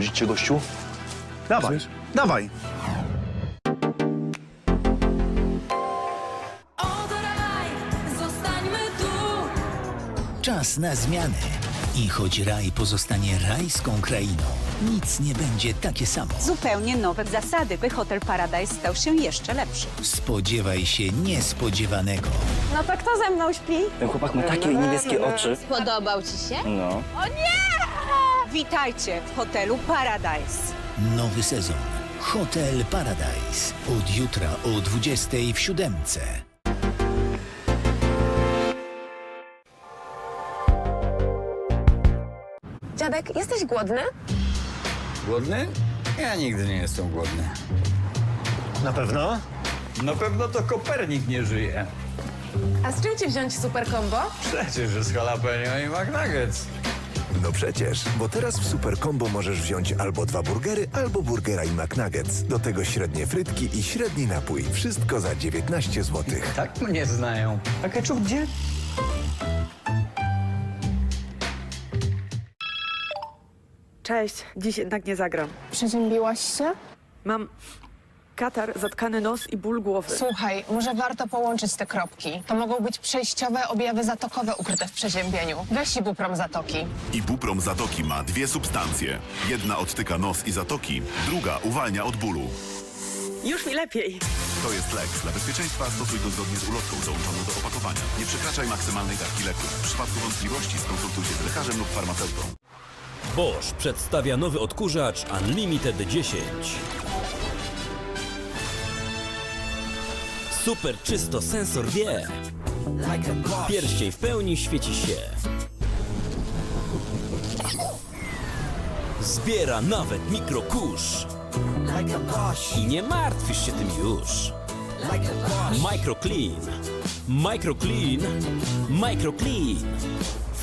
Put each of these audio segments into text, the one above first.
Chodzić cię, gościu? Dawaj, Chcesz? dawaj. Odraj, zostańmy tu. Czas na zmiany. I choć raj pozostanie rajską krainą, nic nie będzie takie samo. Zupełnie nowe zasady, by Hotel Paradise stał się jeszcze lepszy. Spodziewaj się niespodziewanego. No to kto ze mną śpi? Ten chłopak ma takie niebieskie oczy. Podobał ci się? No. Witajcie w Hotelu Paradise. Nowy sezon. Hotel Paradise. Od jutra o 20 w siódemce. Dziadek, jesteś głodny? Głodny? Ja nigdy nie jestem głodny. Na pewno? Na pewno to Kopernik nie żyje. A z czym ci wziąć super combo? Przecież że z jalapeno i McNuggets. No przecież, bo teraz w Super Combo możesz wziąć albo dwa burgery, albo burgera i McNuggets. Do tego średnie frytki i średni napój. Wszystko za 19 zł. Tak mnie znają. A ketchup gdzie? Cześć, dziś jednak nie zagram. Przeziębiłaś się? Mam katar, zatkany nos i ból głowy. Słuchaj, może warto połączyć te kropki. To mogą być przejściowe objawy zatokowe ukryte w przeziębieniu. Weź ibuprom zatoki. Ibuprom Zatoki ma dwie substancje. Jedna odtyka nos i zatoki, druga uwalnia od bólu. Już mi lepiej. To jest lek. Dla bezpieczeństwa stosuj go zgodnie z ulotką dołączoną do opakowania. Nie przekraczaj maksymalnej dawki leku. W przypadku wątpliwości skonsultuj się z lekarzem lub farmaceutą. Bosch przedstawia nowy odkurzacz Unlimited 10. Super czysto sensor wie. Pierścień w pełni świeci się. Zbiera nawet mikrokurz. I nie martwisz się tym już. Microclean. Microclean. Microclean.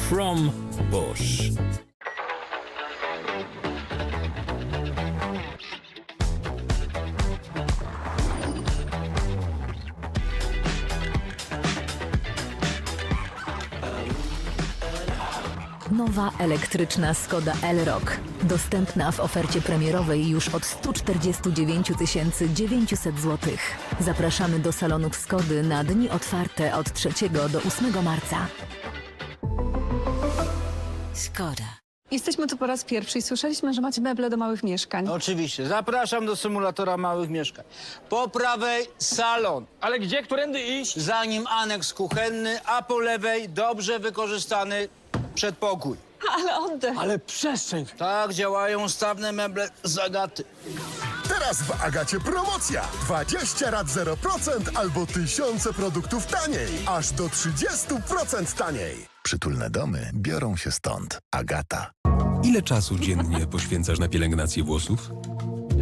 From Bosch. Nowa elektryczna Skoda Elrock. Dostępna w ofercie premierowej już od 149 900 zł. Zapraszamy do salonów Skody na dni otwarte od 3 do 8 marca. Skoda. Jesteśmy tu po raz pierwszy i słyszeliśmy, że macie meble do małych mieszkań. Oczywiście. Zapraszam do symulatora małych mieszkań. Po prawej salon. Ale gdzie, którędy iść? Za nim aneks kuchenny, a po lewej dobrze wykorzystany przedpokój. Ale oddech. Ale przestrzeń. Tak działają stawne meble z Agaty. Teraz w Agacie promocja! 20 rat 0% albo tysiące produktów taniej. Aż do 30% taniej. Przytulne domy biorą się stąd. Agata. Ile czasu dziennie poświęcasz na pielęgnację włosów?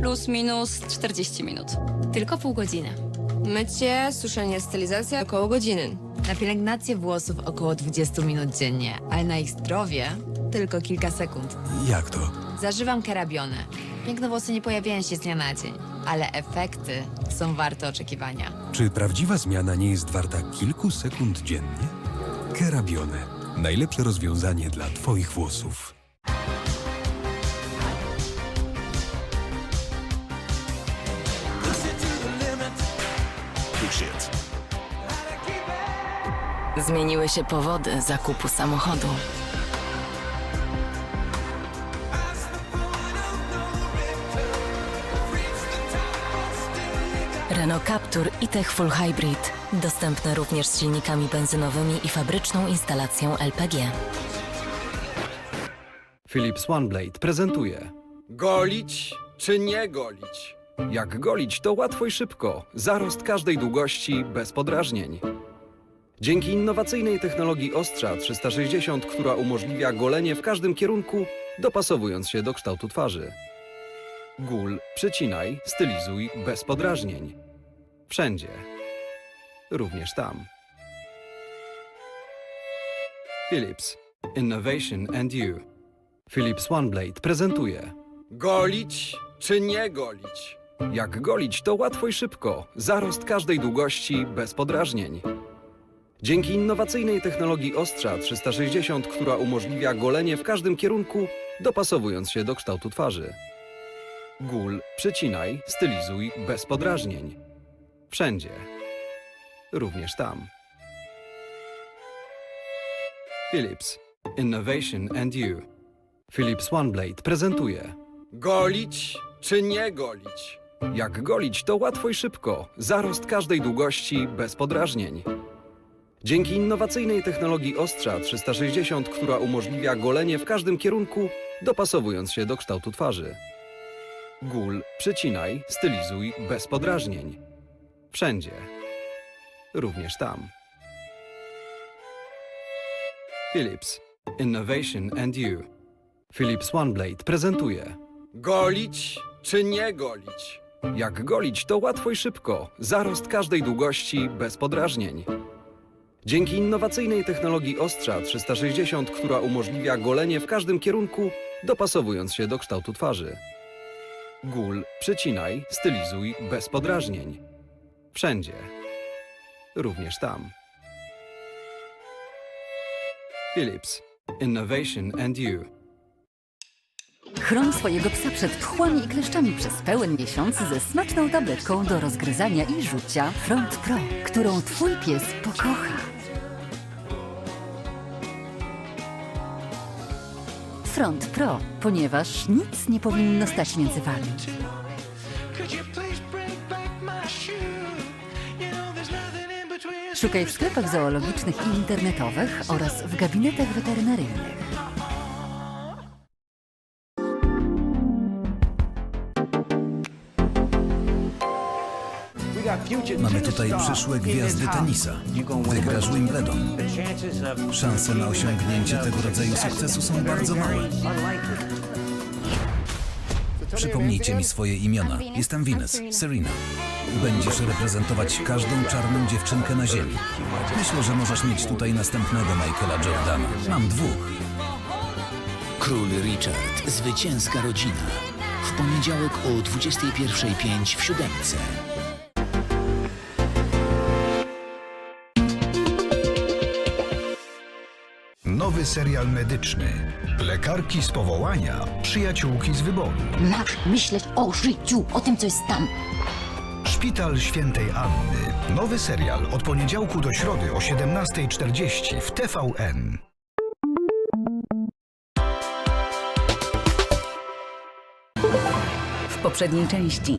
Plus minus 40 minut. Tylko pół godziny. Mycie, suszenie, stylizacja około godziny. Na pielęgnację włosów około 20 minut dziennie, ale na ich zdrowie tylko kilka sekund. Jak to? Zażywam kerabionę. Piękne włosy nie pojawiają się z dnia na dzień, ale efekty są warte oczekiwania. Czy prawdziwa zmiana nie jest warta kilku sekund dziennie? Kerabione. Najlepsze rozwiązanie dla Twoich włosów. It. Zmieniły się powody zakupu samochodu. Renault Captur i Tech Full Hybrid. Dostępne również z silnikami benzynowymi i fabryczną instalacją LPG. Philips OneBlade prezentuje. Golić czy nie golić? Jak golić to łatwo i szybko. Zarost każdej długości bez podrażnień. Dzięki innowacyjnej technologii ostrza 360, która umożliwia golenie w każdym kierunku, dopasowując się do kształtu twarzy. Gól, przecinaj, stylizuj bez podrażnień. Wszędzie. Również tam. Philips. Innovation and You. Philips OneBlade prezentuje. Golić czy nie golić? Jak golić to łatwo i szybko. Zarost każdej długości bez podrażnień. Dzięki innowacyjnej technologii ostrza 360, która umożliwia golenie w każdym kierunku, dopasowując się do kształtu twarzy. Gul, przycinaj, stylizuj bez podrażnień. Wszędzie. Również tam. Philips. Innovation and You. Philips OneBlade prezentuje. Golić czy nie golić? Jak golić to łatwo i szybko. Zarost każdej długości bez podrażnień. Dzięki innowacyjnej technologii ostrza 360, która umożliwia golenie w każdym kierunku, dopasowując się do kształtu twarzy. Gul, przycinaj, stylizuj bez podrażnień. Wszędzie. Również tam. Philips. Innovation and You. Philips OneBlade prezentuje. Golić czy nie golić? Jak golić to łatwo i szybko. Zarost każdej długości bez podrażnień. Dzięki innowacyjnej technologii ostrza 360, która umożliwia golenie w każdym kierunku, dopasowując się do kształtu twarzy. Gul, przycinaj, stylizuj bez podrażnień. Wszędzie. Również tam. Philips. Innovation and You. Chroń swojego psa przed tchłami i kleszczami przez pełen miesiąc ze smaczną tabletką do rozgryzania i rzucia Front Pro, którą twój pies pokocha. Front Pro, ponieważ nic nie powinno stać między wami. Szukaj w sklepach zoologicznych i internetowych oraz w gabinetach weterynaryjnych. Mamy tutaj przyszłe gwiazdy tenisa. Wygrasz Wimbledon. Szanse na osiągnięcie tego rodzaju sukcesu są bardzo małe. Przypomnijcie mi swoje imiona. Jestem Venus, Serena. Będziesz reprezentować każdą czarną dziewczynkę na ziemi. Myślę, że możesz mieć tutaj następnego Michaela Jordana. Mam dwóch. Król Richard, zwycięska rodzina. W poniedziałek o 21.05 w siódemce. Nowy serial medyczny. Lekarki z powołania, przyjaciółki z wyboru. Masz myśleć o życiu, o tym, co jest tam. Szpital Świętej Anny. Nowy serial od poniedziałku do środy o 17.40 w TVN. W poprzedniej części